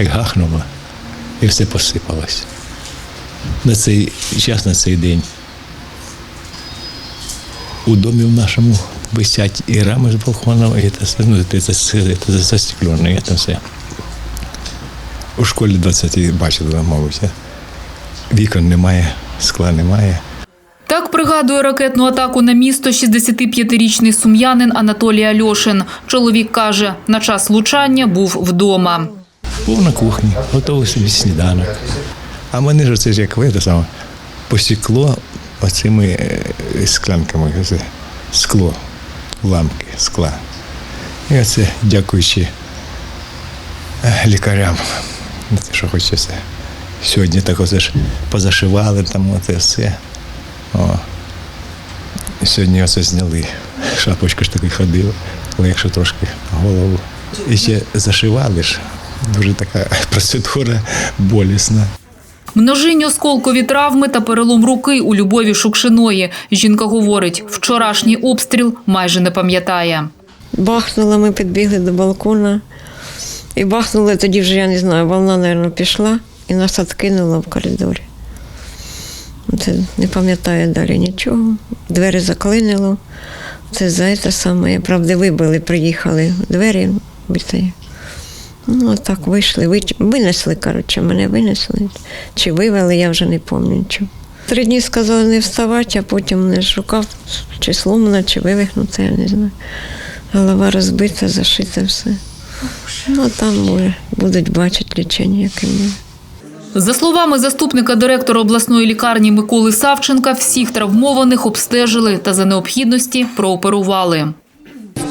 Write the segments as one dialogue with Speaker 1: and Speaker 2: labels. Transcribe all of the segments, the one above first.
Speaker 1: як гахнуло, і все посипалось. На цей час, на цей день. У домі в нашому висять і рами з балконом, і це, ну, це, це, це, це застеклено, це все. У школі 20 бачили, мабуть. Вікон немає, скла немає.
Speaker 2: Так пригадує ракетну атаку на місто 65-річний сум'янин Анатолій Альошин. Чоловік каже, на час влучання був вдома.
Speaker 1: Був на кухні, готував собі сніданок. А мене ж це ж як ви, те саме, посікло оцими е, склянками, оце скло, ламки скла. І оце, дякуючи е, лікарям, що хоч це. Сьогодні так оце ж позашивали там оце все. О. Сьогодні оце зняли. Шапочка ж таки ходила, якщо трошки голову. І ще зашивали ж. Дуже така процедура болісна.
Speaker 2: Множинні осколкові травми та перелом руки у Любові Шукшиної. Жінка говорить, вчорашній обстріл майже не пам'ятає.
Speaker 3: Бахнуло, ми підбігли до балкона. І бахнули тоді вже, я не знаю, волна, мабуть, пішла і нас відкинуло в коридорі. Це не пам'ятаю далі нічого. Двері заклинило. Це за це саме. Правда, вибили, приїхали. Двері битої. Ну, так вийшли, винесли, коротше, мене винесли. Чи вивели, я вже не пам'ятаю. Три дні сказали не вставати, а потім не шукав, чи сломана, чи вивихнута, я не знаю. Голова розбита, зашита все. Ну, там буде, будуть бачити лічення, яке мене.
Speaker 2: За словами заступника директора обласної лікарні Миколи Савченка, всіх травмованих обстежили та за необхідності прооперували.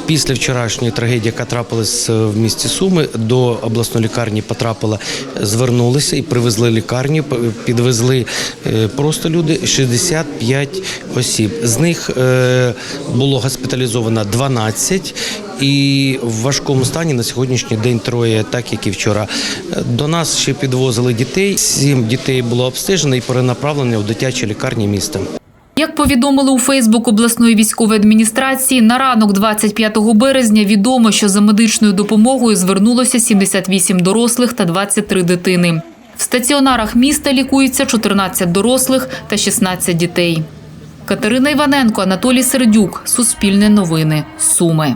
Speaker 4: Після вчорашньої трагедії, яка трапилась е, в місті Суми, до обласної лікарні потрапила, звернулися і привезли лікарню, підвезли е, просто люди 65 осіб. З них е, було госпіталізовано 12 і в важкому стані на сьогоднішній день троє, так як і вчора. До нас ще підвозили дітей. Сім дітей було обстежено і перенаправлено в дитячі лікарні міста.
Speaker 2: Як повідомили у Фейсбук обласної військової адміністрації, на ранок 25 березня відомо, що за медичною допомогою звернулося 78 дорослих та 23 дитини. В стаціонарах міста лікується 14 дорослих та 16 дітей. Катерина Іваненко, Анатолій Сердюк, Суспільне новини. Суми.